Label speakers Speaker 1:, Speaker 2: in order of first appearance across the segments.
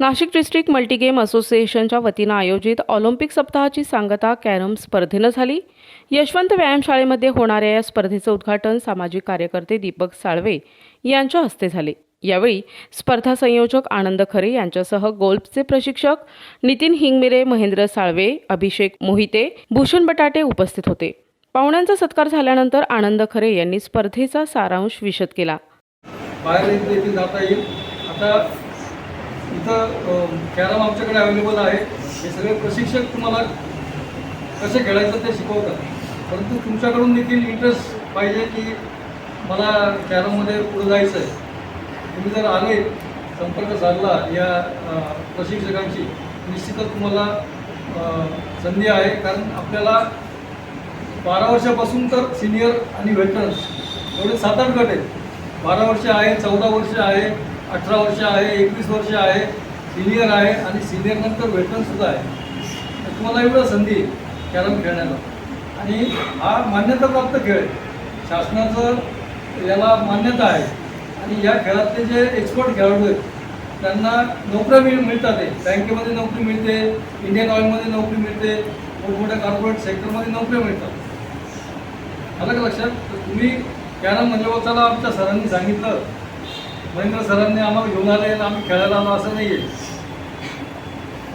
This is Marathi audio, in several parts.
Speaker 1: नाशिक डिस्ट्रिक्ट मल्टीगेम असोसिएशनच्या वतीनं आयोजित ऑलिम्पिक सप्ताहाची सांगता कॅरम स्पर्धेनं झाली. यशवंत व्यायामशाळेमध्ये होणाऱ्या या स्पर्धेचं उद्घाटन सामाजिक कार्यकर्ते दीपक साळवे यांच्या हस्ते झाले. यावेळी स्पर्धा संयोजक आनंद खरे यांच्यासह गोल्फचे प्रशिक्षक नितीन हिंगमिरे महेंद्र साळवे अभिषेक मोहिते भूषण बटाटे उपस्थित होते. पाहुण्यांचा सत्कार झाल्यानंतर आनंद खरे यांनी स्पर्धेचा सारांश विशद केला.
Speaker 2: बाहेर देखील जाता येईल. आता इथं कॅरम आमच्याकडे अवेलेबल आहे. हे सगळे प्रशिक्षक तुम्हाला कसं खेळायचं ते शिकवतात. परंतु तुमच्याकडून देखील इंटरेस्ट पाहिजे की मला कॅरममध्ये पुढे जायचं आहे तुम्ही जर आले संपर्क साधला या प्रशिक्षकांशी निश्चितच तुम्हाला संधी आहे. कारण आपल्याला बारा वर्षापासून तर सिनियर आणि व्हेटरन्स एवढे सात आठ गट आहेत. बारा वर्ष आहे चौदा वर्ष आहे. अठरा वर्ष आहे एकवीस वर्ष आहे सिनियर आहे आणि सिनियर नंतर वेटरन्ससुद्धा आहे. तर तुम्हाला एवढं संधी कॅरम खेळण्याला. आणि हा मान्यताप्राप्त खेळ आहे. शासनाचं याला मान्यता आहे. आणि या खेळातले जे एक्सपर्ट खेळाडू आहेत त्यांना नोकऱ्या मिळ मिळतात बँकेमध्ये नोकरी मिळते इंडियन ऑइलमध्ये नोकरी मिळते मोठमोठ्या कॉर्पोरेट सेक्टरमध्ये नोकऱ्या मिळतात. आलं का लक्षात? तर तुम्ही कॅरम म्हणजे बा चला आमच्या सरांनी सांगितलं महेंद्र सरांनी आम्हाला घेऊन आले आणि आम्ही खेळायला आलो असं नाही आहे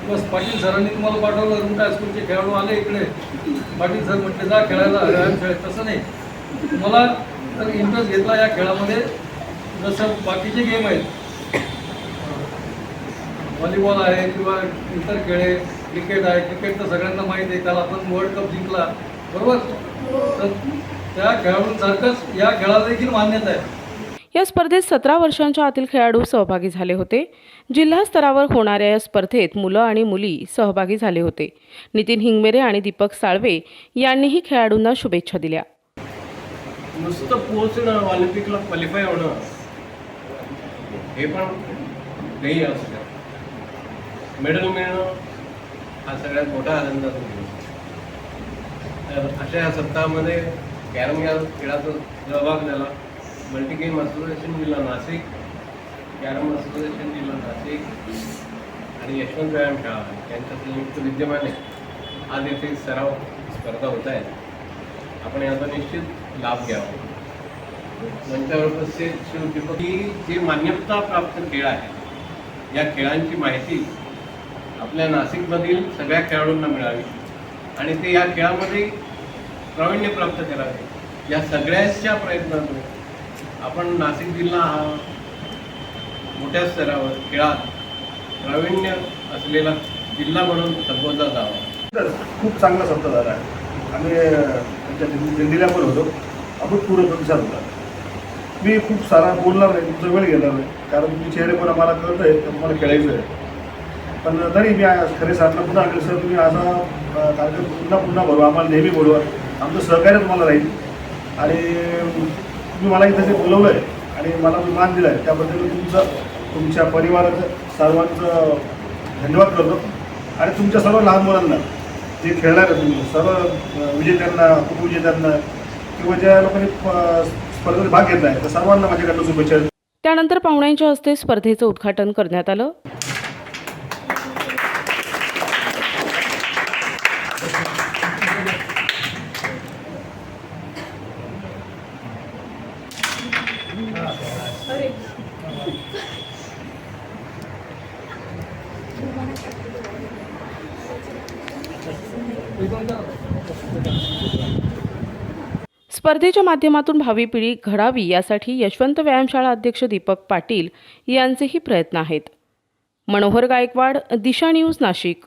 Speaker 2: बस पाटील सरांनी तुम्हाला पाठवलं रुमटा हायस्कूलचे खेळाडू आले इकडे. पाटील सर म्हटले जा खेळायला खेळ. तसं नाही. तुम्हाला तर इंटरेस्ट घेतला या खेळामध्ये जसं बाकीचे गेम आहेत. व्हॉलीबॉल आहे किंवा इतर खेळ आहे क्रिकेट आहे. क्रिकेट तर सगळ्यांना माहीत आहे त्याला आपण वर्ल्ड कप जिंकला. बरोबर? तर त्या खेळाडूंसारखंच या खेळाला देखील मान्यता आहे.
Speaker 1: या स्पर्धेत सतरा वर्षांच्या आतील खेळाडू सहभागी झाले होते. जिल्हा स्तरावर होणाऱ्या या स्पर्धेत मुलं आणि मुली सहभागी झाले होते. नितीन हिंगमेरे आणि दीपक साळवे यांनीही खेळाडूंना शुभेच्छा दिल्या.
Speaker 3: नुसतं पोहोचणं ऑलिम्पिकला क्वालिफाय होणं. हे पण नाही असू शकत मेडल मिळणं हा सगळ्यात मोठा आनंदाचा दिवस तर अशा या सप्ताहामध्ये कॅरम या खेळाचा सहभाग झाला. मल्टी गेम असोसिएशन जिल्हा नाशिक कॅरम असोसिएशन जिल्हा नाशिक आणि यशवंत व्यायाम शाळा यांच्या संयुक्त विद्यमाने आज येथे सराव स्पर्धा होत आहेत. आपण याचा निश्चित लाभ घ्यावा. मंचावर उपस्थित शिव दीपक ही जे मान्यता प्राप्त खेळ आहे या खेळांची माहिती आपल्या नाशिकमधील सगळ्या खेळाडूंना मिळावी आणि ते या खेळामध्ये प्रावीण्य प्राप्त करावे. या सगळ्यांच्या प्रयत्नातून आपण नाशिक जिल्हा हा मोठ्या स्तरावर खेळात प्रावीण्य असलेला जिल्हा म्हणून संबोधला जावा.
Speaker 4: खूप चांगला सप्ताह झाला. आहे आम्ही आमच्या त्यांच्या दिल्लीला पण होतो. अभूतपूर्व प्रतिसाद होता. मी खूप सारा बोलणार नाही तुमचा वेळ घेणार नाही. कारण तुमचे चेहरे पण आम्हाला कळत आहे तर तुम्हाला खेळायचं आहे. पण तरी मी खरे साधना पुन्हा आणले सर. तुम्ही असा कार्यक्रम पुन्हा पुन्हा भरू आम्हाला नेहमी बोलवा. आमचं सहकार्य तुम्हाला राहील. आणि तुम्ही मला इथं जे बोलवलं आहे आणि मला जो मान दिला आहे त्याबद्दल तुमचं तुमच्या परिवाराचं सर्वांचं धन्यवाद करतो. आणि तुमच्या सर्व लहान मुलांना जे खेळणार आहे तुम्ही सर्व विजेत्यांना उपविजेत्यांना किंवा ज्या लोकांनी स्पर्धेत भाग घेतला आहे तर सर्वांना माझ्याकडनं शुभेच्छा.
Speaker 1: त्यानंतर पाहुण्यांच्या हस्ते स्पर्धेचं उद्घाटन करण्यात आलं. स्पर्धेच्या माध्यमातून भावी पिढी घडावी यासाठी यशवंत व्यायामशाळा अध्यक्ष दीपक पाटील यांचेही प्रयत्न आहेत. मनोहर गायकवाड दिशा न्यूज नाशिक.